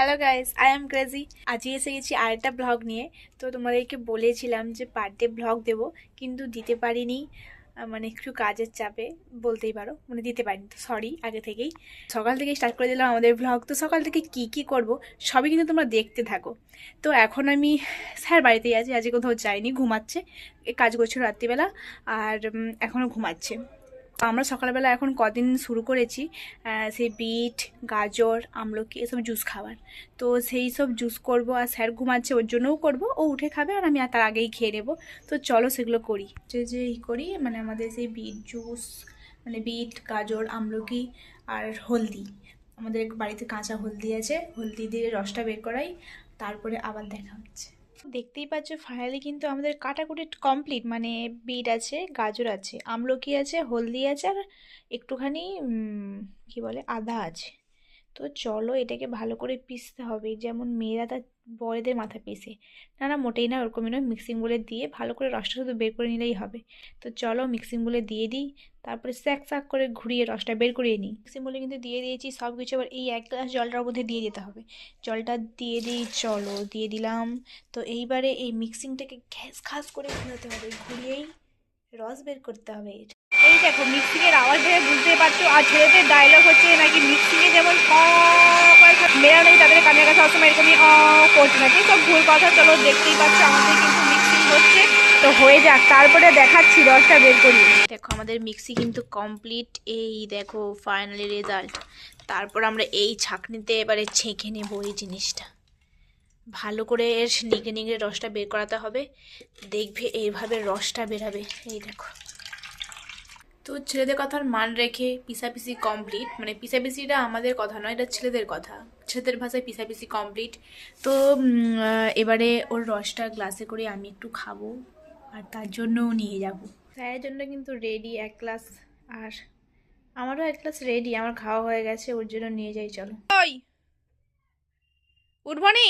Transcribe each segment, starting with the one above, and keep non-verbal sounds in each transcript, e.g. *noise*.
Hello guys I am crazy আজকে এসে গেছি আরেকটা ব্লগ নিয়ে। তো তোমাদেরকে বলেছিলাম যে পার ডে ব্লগ দেব, কিন্তু দিতে পারিনি। মানে একটু কাজের চাপে বলতেই পারো। মানে দিতে পারিনি তো সরি আগে থেকেই। সকাল থেকে স্টার্ট করে দিলাম আমাদের ব্লগ তো সকাল থেকে কি কি করব, সবই কিন্তু তোমরা দেখতে থাকো। তো এখন আমি স্যার বাড়িতেই আছি। আজকে কোথাও যাইনি, ঘুমাচ্ছে। কাজ করছিল রাত্রিবেলা, আর এখনও ঘুমাচ্ছে। আমরা সকালবেলা এখন কদিন শুরু করেছি সেই বিট, গাজর, আমলকি এসব জুস খাবার তো সেই সব জুস করব আর স্যার ঘুমাচ্ছে ওর জন্যও করব, ও উঠে খাবে আর আমি তার আগেই খেয়ে নেব। তো চলো সেগুলো করি। যে যে ই করি মানে আমাদের সেই বিট জুস মানে বিট, গাজর, আমলকি আর হলদি। আমাদের বাড়িতে কাঁচা হলদি আছে, হলদি দিয়ে রসটা বের করাই, তারপরে আবার দেখা হচ্ছে। দেখতেই পাচ্ছ ফাইনালি কিন্তু আমাদের কাটাকুটি কমপ্লিট মানে বিট আছে, গাজর আছে, আমলকি আছে, হলদি আছে, আর একটুখানি কি বলে, আদা আছে। তো চলো এটাকে ভালো করে পিসতে হবে, যেমন মেয়েরা তার বড়দের মাথা পিসে না না মোটেই না ওরকমই নয় মিক্সিং বলে দিয়ে ভালো করে রসটা শুধু বের করে নিলেই হবে। তো চলো মিক্সিং বলে দিয়ে দিই, তারপরে স্যাক স্যাক করে ঘুরিয়ে রসটা বের করিয়ে নিই। মিক্সিং বলে কিন্তু দিয়ে দিয়েছি সব কিছু আবার এই এক গ্লাস জলটার মধ্যে দিয়ে দিতে হবে। জলটা দিয়ে দিই, চলো দিয়ে দিলাম। তো এইবারে এই মিক্সিংটাকে ঘ্যাস ঘাস করে ঘুরাতে হবে, ঘুরিয়েই রস বের করতে হবে। এই দেখো মিক্সিংয়ের আওয়াজ দেখে বুঝতে পারছ, আর ছেলেদের ডায়লগ হচ্ছে নাকি মিক্সিংয়ে যেমন কাছে সবসময় এরকমই করছে নাকি সব ভুল কথা চলো, দেখতেই পাচ্ছ আমাদের কিন্তু মিক্সিং হচ্ছে। তো হয়ে যাক, তারপরে দেখাচ্ছি রসটা বের করি। দেখো, আমাদের মিক্সি কিন্তু কমপ্লিট এই দেখো ফাইনালি রেজাল্ট তারপর আমরা এই ছাঁকনিতে এবারে ছেঁকে নেব এই জিনিসটা। ভালো করে এর নিগড়ে নিগড়ে রসটা বের করাতে হবে। দেখবে এইভাবে রসটা বেরাবে। এই দেখো। তো ছেলেদের কথার মান রেখে পিসাপিসি কমপ্লিট মানে পিসাপিসিটা আমাদের কথা নয়, এটা ছেলেদের কথা। ছেলেদের ভাষায় পিসাপিসি কমপ্লিট তো এবারে ওর রসটা গ্লাসে করে আমি একটু খাব, আর তার জন্যও নিয়ে যাব। স্যারের জন্য কিন্তু রেডি এক গ্লাস আর আমারও এক গ্লাস রেডি আমার খাওয়া হয়ে গেছে, ওর জন্য নিয়ে যাই, চলো। ওই! উঠবনি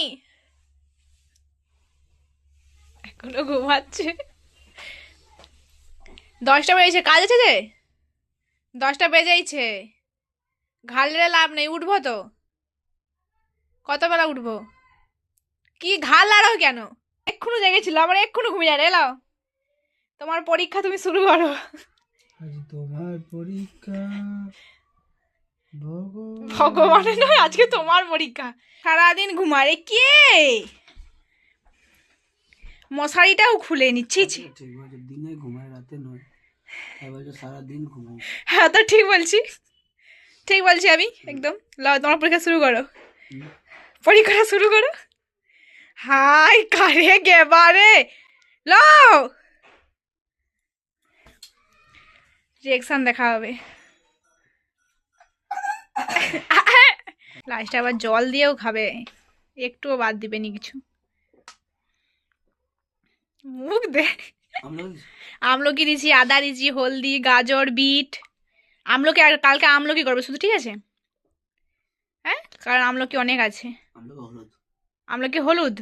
এখনও ঘুমাচ্ছে। দশটা বেজেছে কাজ আছে যে? দশটা বেজেইছে। ঘাললে লাভ নেই উঠবো তো। কতবেলা উঠবো? কি ঘাল লাড়ো কেন? এক্ষুনি জেগেছিল আমার এক্ষুনি ঘুমিয়ে যাবে এলাও। তোমার পরীক্ষা তুমি শুরু করো। তোমার পরীক্ষা। ভগবান। ভগবানের নয় আজকে তোমার পরীক্ষা। সারাদিন ঘুমারে কে? মশারিটাও খুলে নিচ্ছি। দিনে ঘুমায় রাতে নয় এবার তো সারাদিন ঘুমায় হ্যাঁ তো ঠিক বলছি। ঠিক বলছি আমি একদম। লাও তোমার পরীক্ষা শুরু করো। পরীক্ষা শুরু করো। হাই কারে গেবারে লাও! রিয়েকশন দেখা হবে। লাস্টে আবার জল দিয়েও খাবে। একটুও বাদ দিবে নি কিছু। মুখ দেখ আমলকি দিয়েছি আদা দিয়েছি হলদি গাজর বিট। আমলকি আর কালকে আমলকি করবে? শুধু ঠিক আছে? হ্যাঁ? কারণ আমলকি অনেক আছে। হলুদ? আমলকি হলুদ?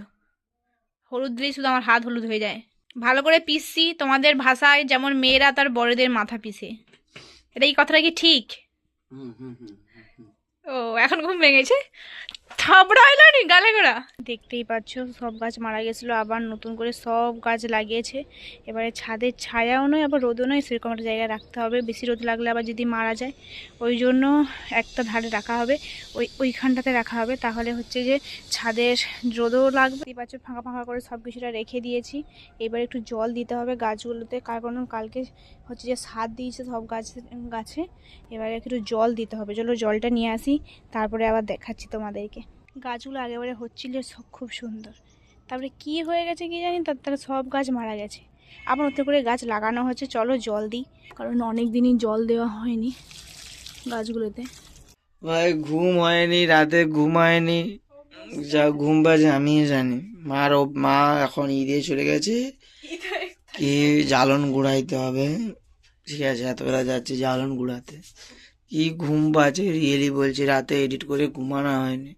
হলুদ দিলেই শুধু আমার হাত হলুদ হয়ে যায়। ভালো করে পিসছি তোমাদের ভাষায় যেমন মেয়েরা তার বড়দের মাথা পিসে। এটা এই কথাটা কি ঠিক। ও এখন ঘুম ভেঙেছে? থাবড়া এলো নি গালে গোড়া? দেখতেই পাচ্ছ, সব গাছ মারা গেছিল, আবার নতুন করে সব গাছ লাগিয়েছে। এবারে ছাদের ছায়াও নয়, আবার রোদও নয়, সেরকম একটা জায়গায় রাখতে হবে। বেশি রোদ লাগলে আবার যদি মারা যায়, ওই জন্য একটা ধারে রাখা হবে, ওই ওইখানটাতে রাখা হবে। তাহলে হচ্ছে যে ছাদের রোদও লাগবে। দেখতেই পাচ্ছ, ফাঁকা ফাঁকা করে সব কিছুটা রেখে দিয়েছি। এবার একটু জল দিতে হবে গাছগুলোতে কারণ কালকে হচ্ছে যে সার দিয়েছে সব গাছ, গাছে। এবারে একটু জল দিতে হবে। চলো জলটা নিয়ে আসি, তারপরে আবার দেখাচ্ছি তোমাদেরকে। গাছগুলো আগেবারে হচ্ছিল খুব সুন্দর। তারপরে কি হয়ে গেছে কি জানি তার তারা সব গাছ মারা গেছে। আবার ওতে করে গাছ লাগানো হচ্ছে, চলো জল দিই। কারণ অনেক দিনই জল দেওয়া হয়নি গাছগুলোতে। ভাই, ঘুম হয়নি, রাতে ঘুম হয়নি। যা ঘুম বাজে আমি জানি। মার ও- মা এখন ঈদে চলে গেছে। কি জ্বালন গুড়াইতে হবে? ঠিক আছে, এতবেলা যাচ্ছে জ্বালন গুড়াতে। কি ঘুম বাজে রিয়েলি বলছি, রাতে এডিট করে ঘুমানো হয়নি।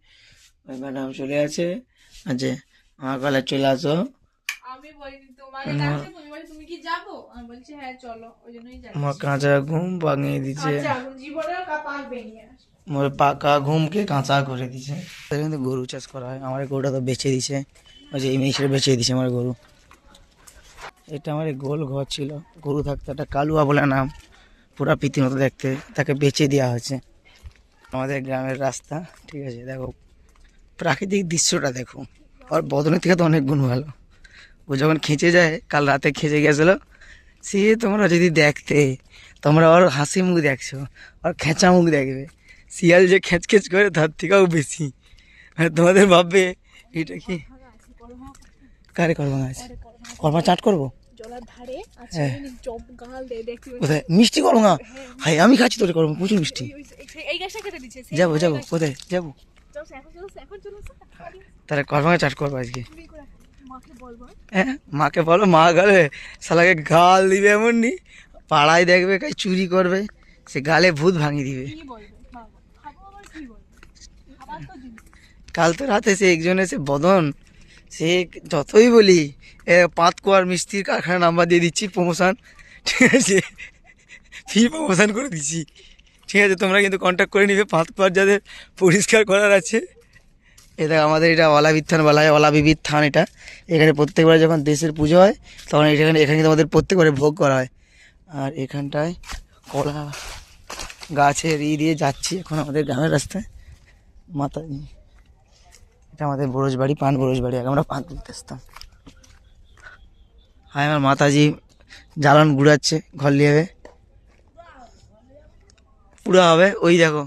ওই ম্যাডাম চলে আছে আচ্ছা আমার কালে চলে আসো। আমি বলিনি তোমাকে না। ডাকছে, তুমি কি যাব? আমি বলছি হ্যাঁ চলো ওই জন্যই যাচ্ছি। আমার কাঁচা ঘুম ভাঙিয়ে দিচ্ছে। আচ্ছা। মোর পাকা ঘুমকে কাঁচা করে দিছে তাহলে কিন্তু গরু চাষ করা হয়। আমার গরুটা তো বেচে দিছে ওই যে এই মেয়েছেলে বেচে দিছে আমার গরু। এটা আমার গোল ঘর ছিল। গরু থাকতো একটা কালুয়া বলে নাম। পুরা পিতির মতো দেখতে। তাকে বেচে দেওয়া হয়েছে। আমাদের গ্রামের রাস্তা ঠিক আছে দেখো। প্রাকৃতিক দৃশ্যটা দেখো আর বদনের থেকে তো অনেক গুণ ভালো। ও যখন খেঁচে যায় কাল রাতে খেঁচে গেছিল সে তোমরা যদি দেখতে তোমরা ওর হাসি মুখ দেখছ আর খেঁচা মুখ দেখবে। শিয়াল যে খেঁচ খেঁচ করে তার থেকেও বেশি। আর তোমাদের ভাববে এটা কি? কারে করবা গাছ করবা চাট করব? আছে হ্যাঁ। দেখতে কোথায়? মিষ্টি করব না? হাই আমি খাচ্ছি তোর করব প্রচুর মিষ্টি। যাব যাব কোথায়? যাব। তাহলে করবা চাট করব আজকে? মাকে হ্যাঁ মাকে বলো মা গেলে শালাকে গাল দিবে এমন নি পাড়ায় দেখবে কাই চুরি করবে সে গালে ভূত ভাঙিয়ে দিবে। কাল তো রাতে সে একজন এসে বদন সে যতই বলি এ পাঁচ কোয়ার মিস্ত্রির কারখানা নাম্বার দিয়ে দিচ্ছি প্রমোশন ঠিক আছে? ফ্রি প্রমোশন করে দিচ্ছি। ঠিক আছে, তোমরা কিন্তু কন্ট্যাক্ট করে নিবে পাঁচ কোয়ার যাদের পরিষ্কার করার আছে। এটা আমাদের এটা অলাবিদ থান বলা হয় অলাবিবিদ থান এটা। এখানে প্রত্যেকবার যখন দেশের পুজো হয়, তখন এখানে এখানে কিন্তু আমাদের প্রত্যেকবারে ভোগ করা হয়। আর এখানটায় কলা গাছের ই দিয়ে যাচ্ছি এখন আমাদের গ্রামের রাস্তায়। মাথা এটা আমাদের বরজ বাড়ি পান বরজ বাড়ি আগে আমরা পান তুলতে আসতাম। হাই আমার মাতাজি, জ্বালান গুড়াচ্ছে, ঘর নিয়ে পুরা হবে। ওই দেখো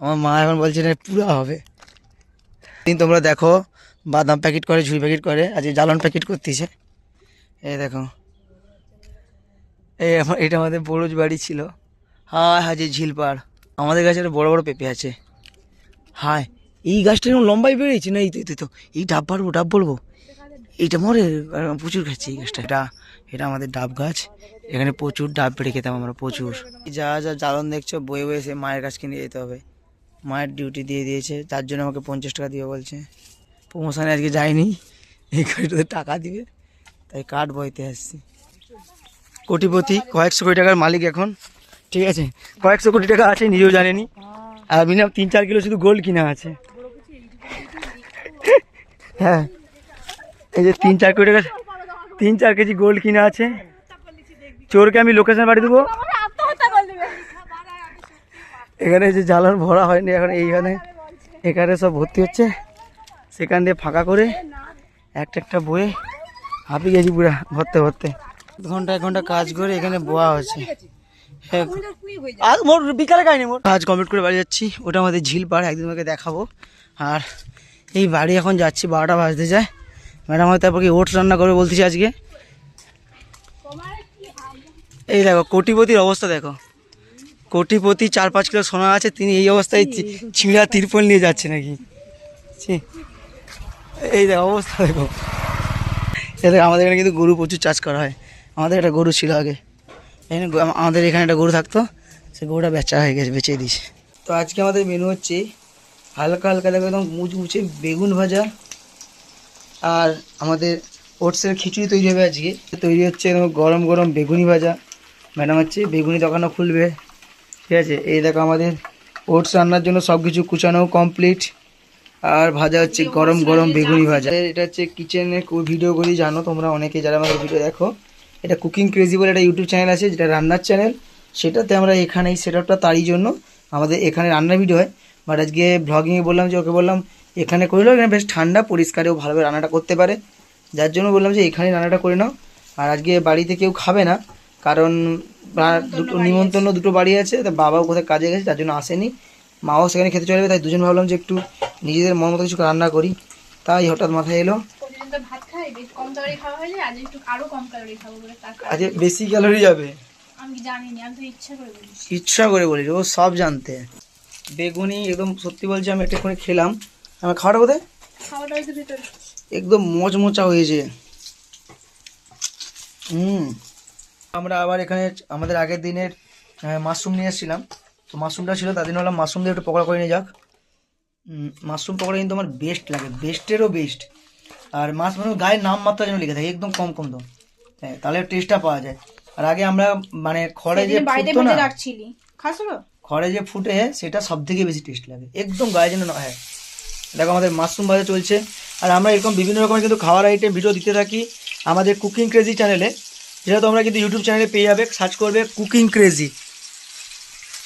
আমার মা এখন বলছে না পুরা হবে। দিন তোমরা দেখো বাদাম প্যাকেট করে ঝুড়ি প্যাকেট করে আজকে জ্বালন প্যাকেট করতেছে। এই দেখো এই আমার এটা আমাদের বরজ বাড়ি ছিল। হায় হাজি ঝিলপাড় আমাদের কাছে একটা বড় বড় পেঁপে আছে। হায় এই গাছটা এরকম লম্বাই বেরিয়েছে না? এই তো এই তো, এই ডাব পারব ডাব বলব এইটা মরে প্রচুর খাচ্ছি এই গাছটা। এটা এটা আমাদের ডাব গাছ। এখানে প্রচুর ডাব পেড়ে খেতাম আমরা, প্রচুর। যা যা জ্বালন দেখছ, বয়ে বয়ে সে মায়ের কাছকে নিয়ে যেতে হবে। মায়ের ডিউটি দিয়ে দিয়েছে, তার জন্য আমাকে পঞ্চাশ টাকা দিবে বলছে। প্রমোশনে আজকে যাইনি, এই গাড়িটাতে টাকা দিবে, তাই কাঠ বইতে আসছি। কোটিপতি, কয়েকশো কোটি টাকার মালিক এখন, ঠিক আছে? কয়েকশো কোটি টাকা আছে, নিজেও জানেনি। আর মিনিমাম তিন চার কিলো শুধু গোল্ড কিনা আছে। হ্যাঁ এই যে তিন চার কোটি টাকা তিন চার কেজি গোল্ড কিনা আছে। চোরকে আমি লোকেশন বাড়ি দেবো। এখানে যে জ্বালান ভরা হয়নি, এখন এইখানে এখানে সব ভর্তি হচ্ছে। সেখান দিয়ে ফাঁকা করে একটা একটা বয়ে হাঁপিয়ে গেছি পুরা ভরতে ভরতে। দু ঘণ্টা এক ঘণ্টা কাজ করে এখানে বোয়া হচ্ছে হ্যাঁ আর বিকালে খাইনি মোর কাজ কমপ্লিট করে বাড়ি যাচ্ছি। ওটা আমাদের ঝিল পাড়, একদিন আমাকে দেখাবো। আর এই বাড়ি এখন যাচ্ছি, বারোটা বাজতে যায়। ম্যাডাম হয়তো তারপর কি ওটস রান্না করবে বলতেছি আজকে। এই দেখো, কোটিপতির অবস্থা দেখো। কোটিপতি চার পাঁচ কিলো সোনা আছে, তিনি এই অবস্থায় ছিঁড়া তিরপল নিয়ে যাচ্ছে নাকি। এই দেখো, অবস্থা দেখো। দেখো, আমাদের এখানে কিন্তু গরু প্রচুর চাষ করা হয়। আমাদের একটা গরু ছিল আগে। এখানে আমাদের এখানে একটা গরু থাকতো, সে গরুটা বেচা হয়ে গেছে, বেচে দিয়েছে। তো আজকে আমাদের মেনু হচ্ছে হালকা হালকা দেখো, একদম মুচমুচে বেগুন ভাজা আর আমাদের ওটসের খিচুড়ি তৈরি হবে আজকে। তৈরি হচ্ছে গরম গরম বেগুনি ভাজা। ম্যাডাম হচ্ছে বেগুনি দোকানও খুলবে। ঠিক আছে? এই দেখো আমাদের ওটস রান্নার জন্য সব কিছু কুচানো কমপ্লিট আর ভাজা হচ্ছে গরম গরম বেগুনি ভাজা। এটা হচ্ছে কিচেনে ভিডিও করি জানো তোমরা অনেকে যারা আমাদের ভিডিও দেখো। এটা কুকিং ক্রেজি বলে একটা ইউটিউব চ্যানেল আছে যেটা রান্নার চ্যানেল সেটাতে আমরা এখানে এই সেট আপটা তারই জন্য আমাদের এখানে রান্নার ভিডিও হয়। বাট আজকে ব্লগিংয়ে বললাম যে ওকে বললাম এখানে করলেও এখানে বেশ ঠান্ডা পরিষ্কারেও ভালোভাবে রান্নাটা করতে পারে। যার জন্য বললাম যে এখানে রান্নাটা করে নাও। আর আজকে বাড়িতে কেউ খাবে না কারণ দুটো নিমন্ত্রণ দুটো বাড়ি আছে তা বাবাও কোথায় কাজে গেছে তার জন্য আসেনি। মাও সেখানে খেতে চলে যাবে তাই দুজন ভাবলাম যে একটু নিজেদের মন মতো কিছু রান্না করি। তাই হঠাৎ মাথায় এলো। আজকে বেশি ক্যালোরি যাবে? করে ইচ্ছা করে বলি ও সব জানতে। বেগুনি একদম সত্যি বলছি আমি একটা করে খেলাম। আমার খাওয়াটা কোথায়? একদম মচমচা হয়েছে। হুম। আমরা আবার এখানে আমাদের আগের দিনের মাশরুম নিয়ে এসেছিলাম। তো মাশরুমটা ছিল তাদের বললাম মাশরুম দিয়ে একটু পকোড়া করে নিয়ে যাক। মাশরুম পকোড়া কিন্তু আমার বেস্ট লাগে বেস্টেরও বেস্ট আর মাছ মানে গায়ের নাম মাত্রা যেন লিখে থাকে একদম কম কম তো। হ্যাঁ তাহলে টেস্টটা পাওয়া যায়। আর আগে আমরা মানে খড়ে যে বাড়িতে রাখছিলি। খাসলো ঘরে যে ফুটে, সেটা সব থেকে বেশি টেস্ট লাগে। একদম গায়ে যেন না, হয়। দেখো আমাদের মাশরুম ভাজা চলছে। আর আমরা এরকম বিভিন্ন রকমের কিন্তু খাওয়ার আইটেম ভিডিও দিতে থাকি আমাদের কুকিং ক্রেজি চ্যানেলে যেটা তোমরা কিন্তু ইউটিউব চ্যানেলে পেয়ে যাবে। সার্চ করবে কুকিং ক্রেজি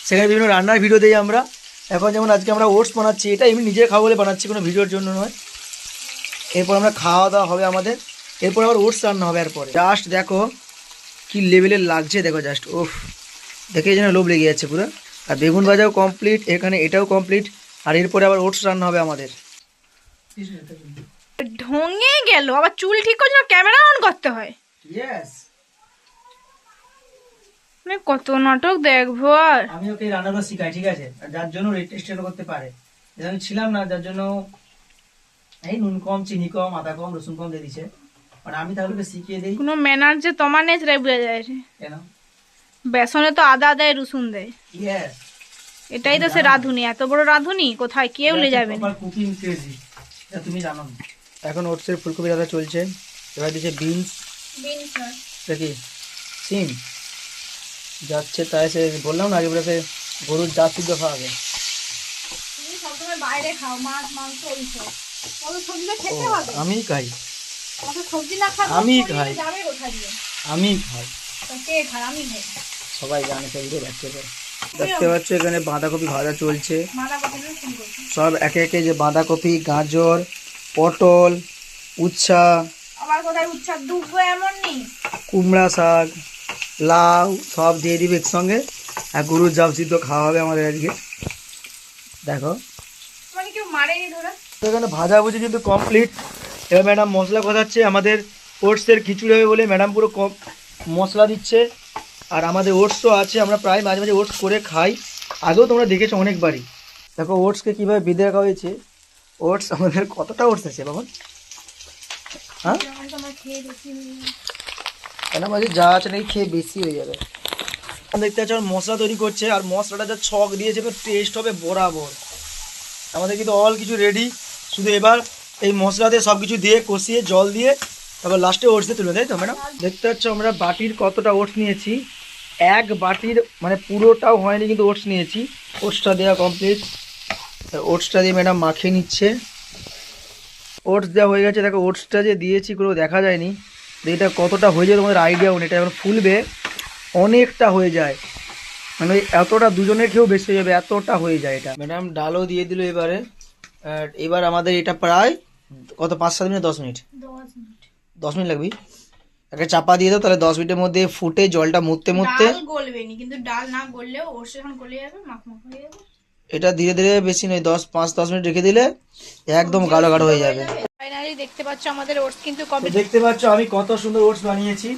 সেখানে বিভিন্ন রান্নার ভিডিও দিই আমরা। এখন যেমন আজকে আমরা ওটস বানাচ্ছি, এটা এমনি নিজে খাব বলে বানাচ্ছি, কোনো ভিডিওর জন্য নয়। এরপর আমরা খাওয়া দাওয়া হবে আমাদের। এরপর আবার ওটস রান্না হবে এরপরে জাস্ট দেখো কি লেভেলের লাগছে, দেখো জাস্ট ওফ দেখে যেন লোভ লেগে যাচ্ছে পুরো। আর বেগুন ভাজাও কমপ্লিট এখানে এটাও কমপ্লিট আর এরপরে আবার ওটস রান্না হবে আমাদের। ঢঙে গেল আবার চুল ঠিক করছে ক্যামেরা অন করতে হয়। ইয়েস মানে কত নাটক দেখব আর আমি ওকে রান্নাগুলো শিখাই ঠিক আছে? আর যার জন্য টেস্ট করতে পারে। আমি ছিলাম না যার জন্য এই নুন কম চিনি কম আদা কম রসুন কম দিয়ে দিছে আর আমি তাহলে শিখিয়ে দিই। কোনো ম্যানার যে তোমার নেই সেটাই বোঝা যায়। কেন? বেসনে তো আদা দেয় রসুন দেয়। এটাই তো সে রাঁধুনি এত বড় রাঁধুনি কোথায় কেউ লে যাবে তুমি জানো না। এখন ওটসের ফুলকপি দাদা চলছে। এবার দিচ্ছে বিনস। দেখি কি? সিম। যাচ্ছে তাই সে বললাম না আগে বলে সে গরুর জাত সিদ্ধ খাওয়াবে তুমি সবসময় বাইরে খাও মাছ মাংস ওইসব। কত সবজি তো ও, আমি খাই। আমি খাই। আমি খাই। আমি খাই। সবাই জানে সেগুলো দেখতে পারে দেখতে পাচ্ছ এখানে বাঁধাকপি ভাজা চলছে। সব একে একে যে বাঁধাকপি গাজর পটল উচ্ছা কুমড়া শাক লাউ সব দিয়ে দিবে একসঙ্গে। আর গরুর জাপ সিদ্ধ খাওয়া হবে আমাদের আজকে। দেখো। এখানে ভাজাভুজি কিন্তু কমপ্লিট এবার ম্যাডাম মশলা কোথাচ্ছে আমাদের ওটসের খিচুড়ি হবে বলে ম্যাডাম পুরো কম মশলা দিচ্ছে। আর আমাদের ওটস তো আছে, আমরা প্রায় মাঝে মাঝে ওটস করে খাই। আগেও তোমরা দেখেছ অনেকবারই। দেখো ওটসকে কীভাবে বেঁধে রাখা হয়েছে? ওটস আমাদের কতটা ওটস আছে, বাবা? হ্যাঁ? কেন মাঝে যা আছে নাকি খেয়ে বেশি হয়ে যাবে। দেখতে পাচ্ছ আমার মশলা তৈরি করছে, আর মশলাটা যা ছক দিয়েছে টেস্ট হবে বরাবর। আমাদের কিন্তু অল কিছু রেডি শুধু এবার এই মশলাতে সব কিছু দিয়ে কষিয়ে, জল দিয়ে, তারপর লাস্টে ওটস দিয়ে তুলে তাই তো ম্যাডাম দেখতে পাচ্ছ, আমরা বাটির কতটা ওটস নিয়েছি। এক বাটির মানে পুরোটাও হয়নি কিন্তু ওটস নিয়েছি। ওটসটা দেওয়া কমপ্লিট ওটসটা দিয়ে ম্যাডাম মাখিয়ে নিচ্ছে। ওটস দেওয়া হয়ে গেছে দেখো ওটসটা যে দিয়েছি কোনো দেখা যায়নি। এটা কতটা হয়ে যায় তোমাদের আইডিয়াও নেই এটা যখন ফুলবে। অনেকটা হয়ে যায়। মানে এতটা দুজনের খেয়েও বেশি হয়ে যাবে এতটা হয়ে যায় এটা। ম্যাডাম ডালও দিয়ে দিল এবারে। আর এবার আমাদের এটা প্রায় কত পাঁচ সাত মিনিট? দশ মিনিট। দশ মিনিট লাগবে? একটা চাপা দিয়ে দাও তাহলে দশ মিনিটের মধ্যে ফুটে জলটা মুততে মুততে ডাল গলবে নি কিন্তু ডাল না গললেও ওর যখন গলে যাবে মাখ মাখ হয়ে যাবে। এটা ধীরে ধীরে বেশি নয় দশ পাঁচ দশ মিনিট রেখে দিলে একদম গাঢ় গাঢ় হয়ে যাবে। ফাইনালি দেখতে পাচ্ছ আমাদের ওটস কিন্তু কমপ্লিট দেখতে পাচ্ছ আমি কত সুন্দর ওটস বানিয়েছি।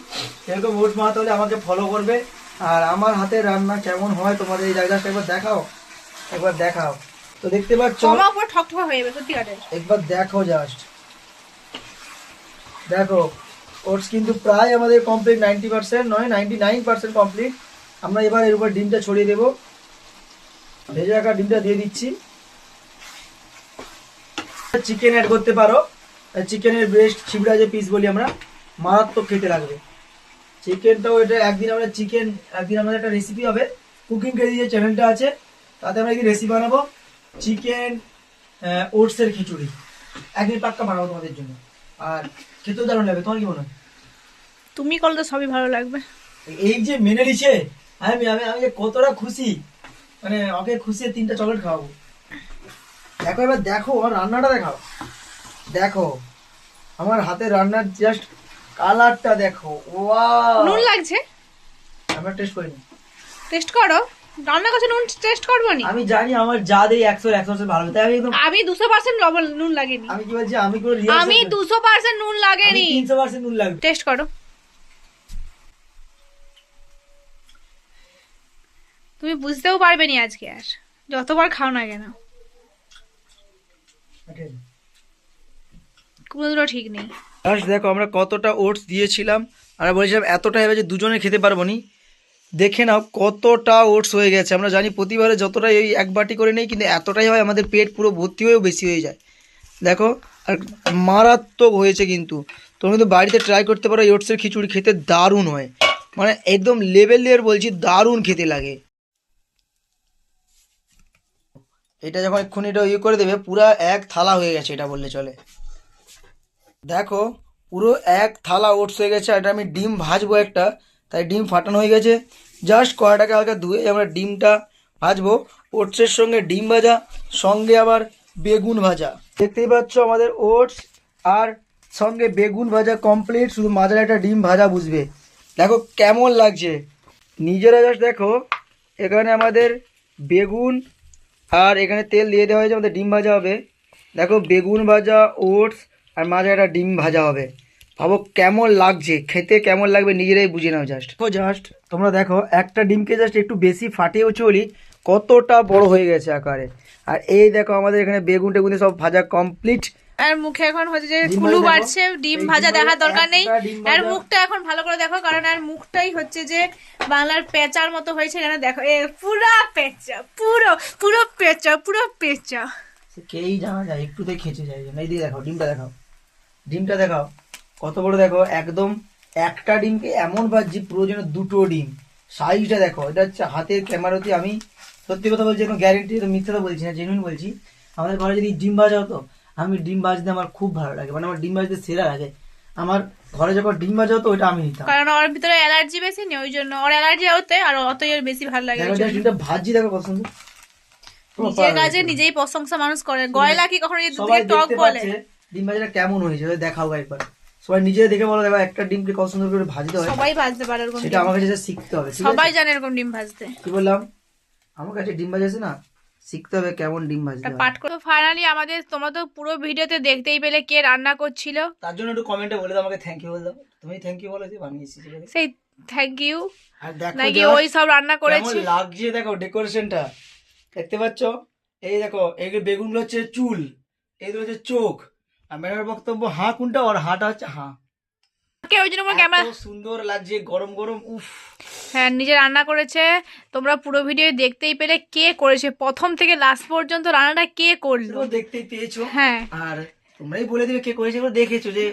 এরকম ওটস বানাতে হলে আমাকে ফলো করবে। আর আমার হাতের রান্না কেমন হয় তোমাদের এই জায়গাটা একবার দেখাও। একবার দেখাও। তো দেখতে পাচ্ছ কমা পুরো ঠকঠকা হয়ে যাবে সত্যি একবার দেখো জাস্ট দেখো। ওটস কিন্তু প্রায় আমাদের কমপ্লিট নাইনটি পার্সেন্ট নয় নাইনটি নাইন পার্সেন্ট কমপ্লিট আমরা এবার এর উপর ডিমটা ছড়িয়ে দেবো। ভেজে রাখা ডিমটা দিয়ে দিচ্ছি। চিকেন অ্যাড করতে পারো। চিকেনের ব্রেস্ট ছিবড়া যে পিস বলি আমরা, মারাত্মক খেতে লাগবে। চিকেনটাও এটা একদিন আমরা চিকেন একদিন আমাদের একটা রেসিপি হবে। কুকিং ক্রেজি যে চ্যানেলটা আছে, তাতে আমরা একদিন রেসিপি বানাবো। চিকেন ওটসের খিচুড়ি। একদিন পাক্কা বানাবো তোমাদের জন্য। আর খেতেও দারুণ লাগবে। তোমার কি মনে হয়? তুমি করলে তো সবই ভালো লাগবে। এই যে মেনে নিছে আমি আমি আমি যে কতটা খুশি মানে ওকে খুশি তিনটা চকলেট খাওয়াবো। দেখো এবার দেখো আমার রান্নাটা দেখাও। দেখো আমার হাতের রান্নার জাস্ট কালারটা দেখো। ওয়াও নুন লাগছে? আমরা টেস্ট করিনি। টেস্ট করো। রান্না কাছে নুন টেস্ট করব নি? আমি জানি আমার যা দেই একশো একশো ভালো তাই আমি একদম আমি দুশো পার্সেন্ট লবণ নুন লাগেনি। আমি কি বলছি আমি কোনো আমি দুশো পার্সেন্ট নুন লাগেনি। তিনশো পার্সেন্ট নুন লাগবে। টেস্ট করো। তুমি বুঝতেও পারবে নি আজকে আর। যতবার খাও না কেন। কোনো ঠিক নেই। দেখো আমরা কতটা ওটস দিয়েছিলাম। আর বলেছিলাম এতটা হবে যে দুজনে খেতে পারব নি। দেখে নাও কতটা ওটস হয়ে গেছে। আমরা জানি প্রতিবারে যতটাই ওই এক বাটি করে নেই, কিন্তু এতটাই হয় আমাদের পেট পুরো ভর্তি হয়েও বেশি হয়ে যায়। দেখো, আর মারাত্মক হয়েছে কিন্তু। তোমরা কিন্তু বাড়িতে ট্রাই করতে পারো ওটসের খিচুড়ি খেতে দারুণ হয়। মানে একদম লেভেলের বলছি, দারুণ খেতে লাগে। এটা যখন এক্ষুনি এটা ইয়ে করে দেবে, পুরা এক থালা হয়ে গেছে এটা বললে চলে। দেখো, পুরো এক থালা ওটস হয়ে গেছে এটা আমি ডিম ভাজবো একটা। তাই ডিম ফাটানো হয়ে গেছে। জাস্ট কড়াটাকে হালকা ধুয়ে আমরা ডিমটা ভাজবো। ওটসের সঙ্গে ডিম ভাজা, সঙ্গে আবার বেগুন ভাজা। দেখতেই পাচ্ছ আমাদের ওটস আর সঙ্গে বেগুন ভাজা কমপ্লিট শুধু মাঝারে একটা ডিম ভাজা বুঝবে। দেখো কেমন লাগছে। নিজেরা জাস্ট দেখো, এখানে আমাদের বেগুন আর এখানে তেল দিয়ে দেওয়া হয়েছে, আমাদের ডিম ভাজা হবে। দেখো বেগুন ভাজা, ওটস আর মাঝে একটা ডিম ভাজা হবে। ভাবো কেমন লাগছে খেতে কেমন লাগবে নিজেরাই বুঝে নাও জাস্ট দেখো জাস্ট তোমরা দেখো একটা ডিমকে জাস্ট একটু বেশি ফাটিয়েও চলি কতটা বড় হয়ে গেছে আকারে। আর এই দেখো আমাদের এখানে বেগুন টেগুন সব ভাজা কমপ্লিট আর মুখে এখন হচ্ছে যে কুলু বাড়ছে ডিম ভাজা দেখার দরকার নেই। আর মুখটা এখন ভালো করে দেখো কারণ আর মুখটাই হচ্ছে যে বাংলার পেঁচার মতো হয়েছে এখানে দেখো এ পুরো পেঁচা পুরো পুরো পেঁচা পুরো পেঁচা। কেই জানা যায় একটুতেই খেঁচে যায় এই দিয়ে দেখো ডিমটা দেখাও। ডিমটা দেখাও। কত বড় দেখো একদম একটা ডিমকে এমন ভাজছি পুরো যেন দুটো ডিম। সাইজটা দেখো এটা হচ্ছে হাতের ক্যামেরাতে আমি সত্যি কথা বলছি কোনো গ্যারেন্টি মিথ্যা তো বলছি না জেনুইন বলছি। আমাদের ঘরে যদি ডিম ভাজা হতো আমি ডিম ভাজতে আমার খুব ভালো লাগে মানে আমার ডিম ভাজতে সেরা লাগে। আমার ঘরে যখন ডিম ভাজা হতো ওটা আমি নিতাম। কারণ ওর ভিতরে অ্যালার্জি বেশি নেই ওই জন্য ওর অ্যালার্জি হতে আর অতই ওর বেশি ভালো লাগে ডিমটা ভাজি দেখো কত সুন্দর। নিজের কাজে নিজেই প্রশংসা মানুষ করে গয়লা কি কখনো যদি টক বলে? ডিম ভাজাটা কেমন হয়েছে দেখাও একবার। সবাই নিজে দেখে বলো দেখো একটা ডিমকে কত সুন্দর করে ভাজতে হয়। সবাই ভাজতে পারে এরকম সেটা আমার কাছে শিখতে হবে সবাই জানে এরকম ডিম ভাজতে। কি বললাম? আমার কাছে ডিম ভাজা আছে না শিখতে হবে কেমন ডিম ভাজতে হয়। পাঠ করে। ফাইনালি আমাদের তোমরা তো পুরো ভিডিওতে দেখতেই পেলে কে রান্না করছিল। তার জন্য একটু কমেন্টে বলে দাও আমাকে থ্যাংক ইউ বলে দাও। তুমি থ্যাংক ইউ বলে দিও বানিয়েছি সেই থ্যাংক ইউ আর দেখো নাকি ওই সব রান্না কেমন করেছি। লাগছে দেখো ডেকোরেশনটা দেখতে পাচ্ছ? এই দেখো এই বেগুনগুলো হচ্ছে চুল এইগুলো হচ্ছে চোখ আর ম্যাডামের বক্তব্য হাঁ কোনটা? আর হাঁটা হচ্ছে হাঁ। ওই জন্য ক্যামেরা সুন্দর লাগছে গরম গরম উফ। হ্যাঁ নিজে রান্না করেছে। তোমরা পুরো ভিডিও দেখতেই পেলে কে করেছে। প্রথম থেকে লাস্ট পর্যন্ত রান্নাটা কে করল? দেখতেই পেয়েছ। হ্যাঁ। আর তোমরাই বলে দিবে কে করেছে এগুলো দেখেছ যে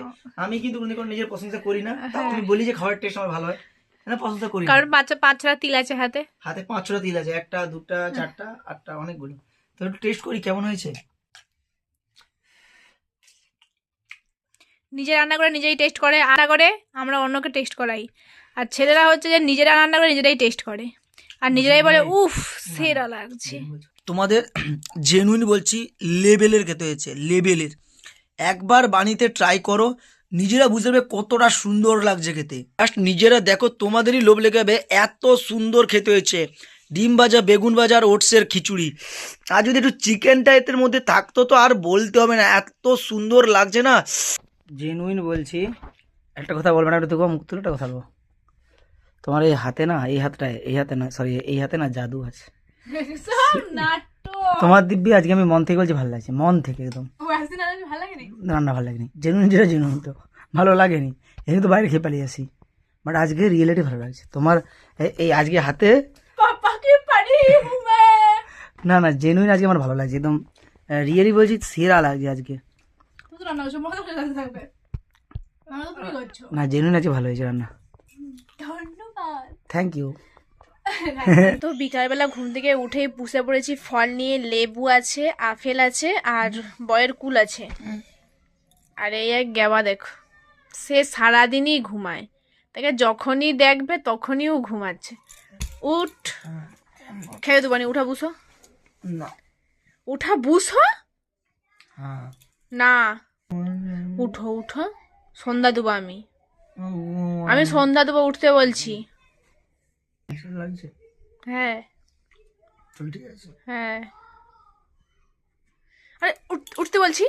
আমি কিন্তু কোনো কোনো নিজের প্রশংসা করি না। তাও হ্যাঁ। তুমি বলি যে খাবারের টেস্ট আমার ভালো হয়। না প্রশংসা করি কারণ বাচ্চা পাঁচ ছড়া তিল আছে হাতে। হাতে পাঁচ ছটা তিল আছে একটা দুটা চারটা আটটা অনেকগুলো। তো একটু টেস্ট করি কেমন হয়েছে? নিজে রান্না করে নিজেই টেস্ট করে রান্না করে আমরা অন্যকে টেস্ট করাই। আর ছেলেরা হচ্ছে যে নিজেরা রান্না করে নিজেরাই টেস্ট করে। আর নিজেরাই বলে উফ সেরা লাগছে। তোমাদের *clears throat* জেনুইন বলছি লেবেলের খেতে হয়েছে লেবেলের একবার বানিতে ট্রাই করো নিজেরা বুঝতে পারবে কতটা সুন্দর লাগছে খেতে। জাস্ট নিজেরা দেখো তোমাদেরই লোভ লেগে যাবে এত সুন্দর খেতে হয়েছে। ডিম ভাজা বেগুন ভাজা আর ওটসের খিচুড়ি। আর যদি একটু চিকেন টাইপের মধ্যে থাকতো তো আর বলতে হবে না এত সুন্দর লাগছে না। জেনুইন বলছি একটা কথা বলব না একটু দেখো মুখ তুলে একটা কথা বলব। তোমার এই হাতে না এই হাতটায় এই হাতে না সরি এই হাতে না জাদু আছে। তোমার দিব্যি আজকে আমি মন থেকে বলছি ভালো লাগছে মন থেকে একদম। রান্না ভালো লাগেনি? জেনুইন যেটা জেনুইন তো ভালো লাগেনি। এমনি তো বাইরে খেয়ে পালিয়ে আসি। বাট আজকে রিয়েলিটি ভালো লাগছে। তোমার এই আজকে হাতে না না জেনুইন আজকে আমার ভালো লাগছে একদম রিয়েলি বলছি সেরা লাগছে আজকে। রান্না করছ মজা থাকবে। না জেনুইন আজকে ভালো হয়েছে রান্না। ধন্যবাদ। থ্যাংক ইউ তো বিকালবেলা ঘুম থেকে উঠেই বসে পড়েছি ফল নিয়ে লেবু আছে আপেল আছে আর বয়ের কুল আছে। আর এই এক গ্যাবা দেখো সে সারাদিনই ঘুমায়। তাকে যখনই দেখবে তখনই ও ঘুমাচ্ছে। উঠ। খেয়ে দেবো উঠা বুসো। না। উঠা বুসো? হ্যাঁ। না। উঠো উঠো। সন্ধ্যা দেবো আমি। আমি সন্ধ্যা দেবো উঠতে বলছি। হ্যাঁ। হ্যাঁ। আরে, উঠ- উঠতে বলছি।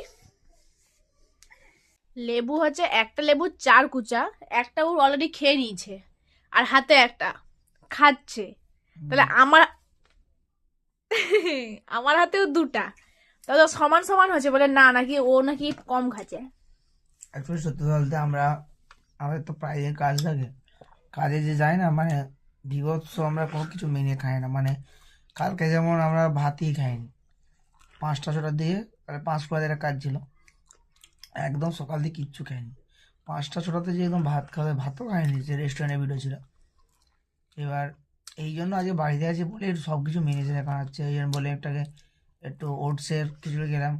লেবু হচ্ছে একটা লেবু, চার কুচা। একটা ও অলরেডি খেয়ে নিয়েছে। আর হাতে একটা। খাচ্ছে। তাহলে আমার আমার হাতেও দুটা। তাহলে সমান সমান হচ্ছে বলে না, নাকি ও নাকি কম খাচ্ছে? অ্যাকচুয়ালি সত্যি বলতে আমরা, আমাদের তো প্রায় কাজ থাকে কাজে যে যাই না মানে বিভৎস আমরা কোনো কিছু মেনে খাই না। মানে কালকে যেমন আমরা ভাতই খাইনি। পাঁচটা ছটার দিয়ে তাহলে পাঁচ পয়ের কাজ ছিল। একদম সকাল দিয়ে কিচ্ছু খাইনি। পাঁচটা ছটাতে যে একদম ভাত খাওয়া ভাতও খাইনি, যে রেস্টুরেন্টে ভিডিও ছিল। এবার এই জন্য আজকে বাড়িতে আছি বলে সব কিছু মেনে চেনে খাওয়াচ্ছে এই জন্য বলে একটাকে একটু ওটসের খিচুড়ি গেলাম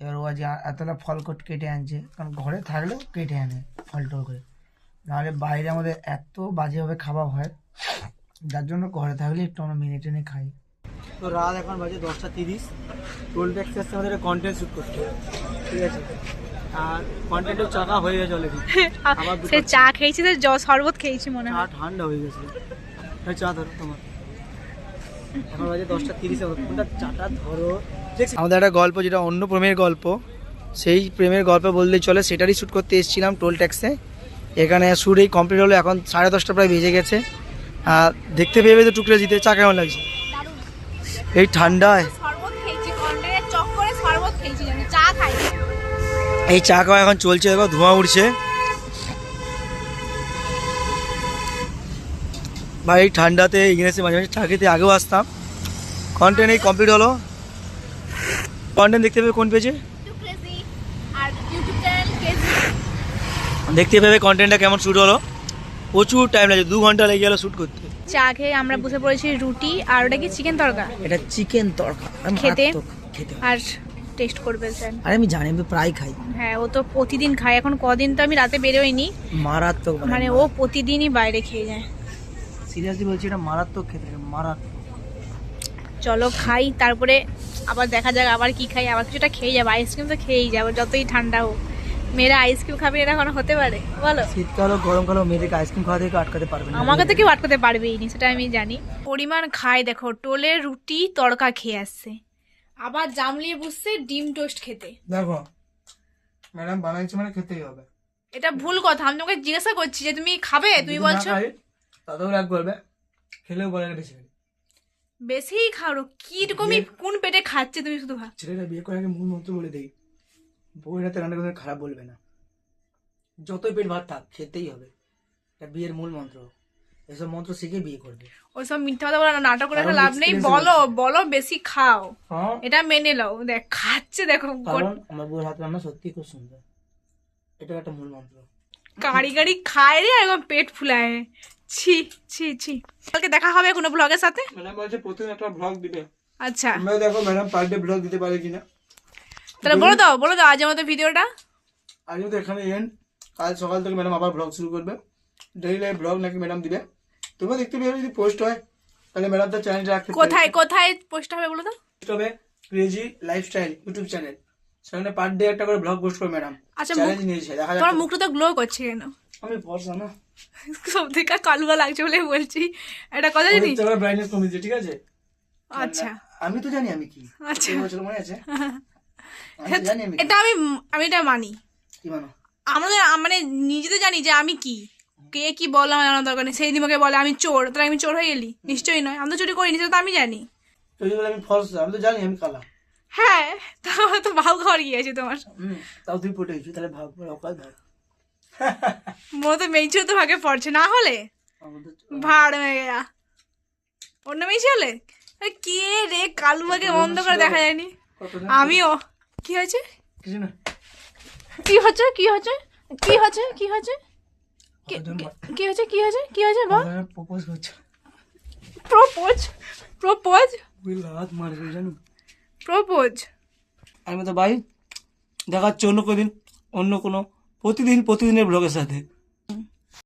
এবার ও আজকে আ- এতটা ফল কট কেটে আনছে কারণ ঘরে থাকলেও কেটে আনে ফল টল করে। নাহলে বাইরে আমাদের এত বাজেভাবে খাওয়া হয় যার জন্য ঘরে থাকলে একটু আমরা মেনে টেনে খাই। তো রাত এখন বাজে দশটা তিরিশ। টোল ট্যাক্স আসতে আমাদের কন্টেন্ট শ্যুট করতে। হবে ঠিক আছে? আর কন্টেন্টের চাকা হয়ে গেছে অলরেডি *laughs* আবার সে চা খেয়েছি তো জ- শরবত খেয়েছি মনে হয়। ঠান্ডা হয়ে গেছে। চা ধরো তোমার। এখন বাজে দশটা তিরিশে কোনটা চাটা ধরো। আমাদের একটা গল্প যেটা অন্য প্রেমের গল্প সেই প্রেমের গল্প বললেই চলে সেটারই শ্যুট করতে এসেছিলাম টোল ট্যাক্সে এখানে শ্যুট এই কমপ্লিট হলো এখন সাড়ে দশটা প্রায় বেজে গেছে। আর দেখতে পেয়ে তো টুকরে জিতে চা কেমন লাগছে? এই ঠান্ডায়। শরবত খেয়েছি কন্টেনের চক্করে শরবত খেয়েছি আমি চা খাই এই চা খাওয়া এখন চলছে দেখো ধোঁয়া উঠছে। ভাই এই ঠান্ডাতে ইংরেজি মাঝে মাঝে চা খেতে আগেও আসতাম। কন্টেন্ট এই কমপ্লিট হলো। কন্টেন্ট দেখতে পেবে কোন পেজে টু ক্রেজি আর ইউটিউব চ্যানেল ক্রেজি দেখতে পেবে কন্টেন্টটা কেমন শ্যুট হলো। প্রচুর টাইম লাগে দু ঘণ্টা লেগে গেলো শ্যুট করতে। চা খেয়ে আমরা বসে পড়েছি রুটি আর ওটা কি চিকেন তরকা? এটা চিকেন তরকা। খেতে? খেতে আর টেস্ট করবে স্যার। আরে আমি জানি আমি প্রায় খাই। হ্যাঁ ও তো প্রতিদিন খায়। এখন কদিন তো আমি রাতে বেরোইনি মারাত্মক মানে ও প্রতিদিনই বাইরে খেয়ে যায়। সিরিয়াসলি বলছি এটা মারাত্মক খেতে মারাত্মক। চলো খাই তারপরে আবার দেখা যাক আবার কি খাই। আবার কিছুটা খেয়ে যাব আইসক্রিম তো খেয়েই যাব যতই ঠান্ডা হোক। মেয়েরা আইসক্রিম খাবে এটা এখন হতে পারে বলো? শীতকাল গরমকাল মেয়েদেরকে আইসক্রিম খাওয়া থেকে আটকাতে পারবে না। আমাকে তো কেউ আটকাতে পারবেই নি সেটা আমি জানি। পরিমাণ খায় দেখো টোলে রুটি তড়কা খেয়ে আসছে। আবার জামলিয়ে বুঝছে ডিম টোস্ট খেতে। দেখো ম্যাডাম বানাইছে মানে খেতেই হবে। এটা ভুল কথা আমি তোমাকে জিজ্ঞাসা করছি যে তুমি খাবে তুমি বলছো? তাতেও রাগ করবে খেলেও বলে না বেশি। বেশিই খাও কি রকমই কোন পেটে খাচ্ছে তুমি শুধু ভাব। বিয়ে করে আগে মূল মন্ত্র বলে দেই বউয়ের হাতে রান্না করে খারাপ বলবে না। যতই পেট ভাত থাক খেতেই হবে। এটা বিয়ের মূল মন্ত্র। এসব মন্ত্র শিখে বিয়ে করবে। ওইসব মিথ্যা কথা বলে নাটক করে লাভ নেই। বলো বলো বেশি খাও। হ্যাঁ। এটা মেনে নাও। দেখ খাচ্ছে দেখো কারণ আমার বউয়ের হাত রান্না সত্যি খুব সুন্দর। এটা একটা মূল মন্ত্র। গাড়ি গাড়ি খায় রে একদম পেট ফুলায়। ছি ছি ছি। কালকে দেখা হবে কোনো ব্লগের সাথে? ম্যাডাম বলছে প্রতিদিন একটা ব্লগ দিবে। আচ্ছা। তোমরা দেখো ম্যাডাম পার ডে ব্লগ দিতে পারে কিনা। তাহলে বলে দাও বলে দাও আজ আমাদের ভিডিওটা। আজও তো এখানে কাল সকাল থেকে ম্যাডাম আবার ব্লগ শুরু করবে। ডেইলি ব্লগ নাকি ম্যাডাম দিবে। তোমরা দেখতে পেয়ে যদি পোস্ট হয়। তাহলে ম্যাডাম তার চ্যানেলটা রাখতে কোথায় কোথায় পোস্ট হবে বলো তো? পোস্ট হবে ক্রেজি লাইফস্টাইল ইউটিউব চ্যানেল সেখানে পার ডে একটা করে ব্লগ পোস্ট করে ম্যাডাম। আচ্ছা, চ্যালেঞ্জ নিয়েছে দেখা যাক। তোমার মুখটা তো গ্লো করছে কেন? আমি পড়ছা না। সব থেকে কালুয়া লাগছে বলে বলছি। একটা কথা জানি ব্রাইটনেস কমেছে ঠিক আছে? আচ্ছা। আমি তো জানি আমি কি। আচ্ছা। বছর মনে আছে। এটা আমি আমি এটা মানি। কি মানো? আমাদের মানে নিজে তো জানি যে আমি কি। কে কি বলে আমার জানার দরকার নেই। সেই দিন আমাকে বলে আমি চোর। তাহলে আমি চোর হয়ে গেলি নিশ্চয়ই নয়। আমি তো চুরি করিনি সেটা তো আমি জানি। তো বলে আমি ফলস আমি তো জানি আমি কালা। হ্যাঁ তাহলে তো ভাও ঘর গিয়েছে তোমার। তাও তুই পটে গেছি তাহলে ভাব অকাল ভাব মনে তো মেইচু তো ভাগে পড়ছে না হলে? ভাড় হয়ে গেয়া। অন্য মেইচি হলে? কে রে কালুয়াকে বন্ধ করে দেখা যায়নি। আমিও। কি হয়েছে? কি হচ্ছে? কি হচ্ছে? কি হচ্ছে? কি হচ্ছে? কি- কতজন কি- হয়েছে? কি হয়েছে? বল? প্রপোজ করছে? প্রপোজ প্রপোজ ওই লাত মারবে জানো। প্রপোজ আমি তো ভাই দেখাচ্ছে অন্য কোনো দিন অন্য কোনো প্রতিদিন প্রতিদিনের ব্লগের সাথে।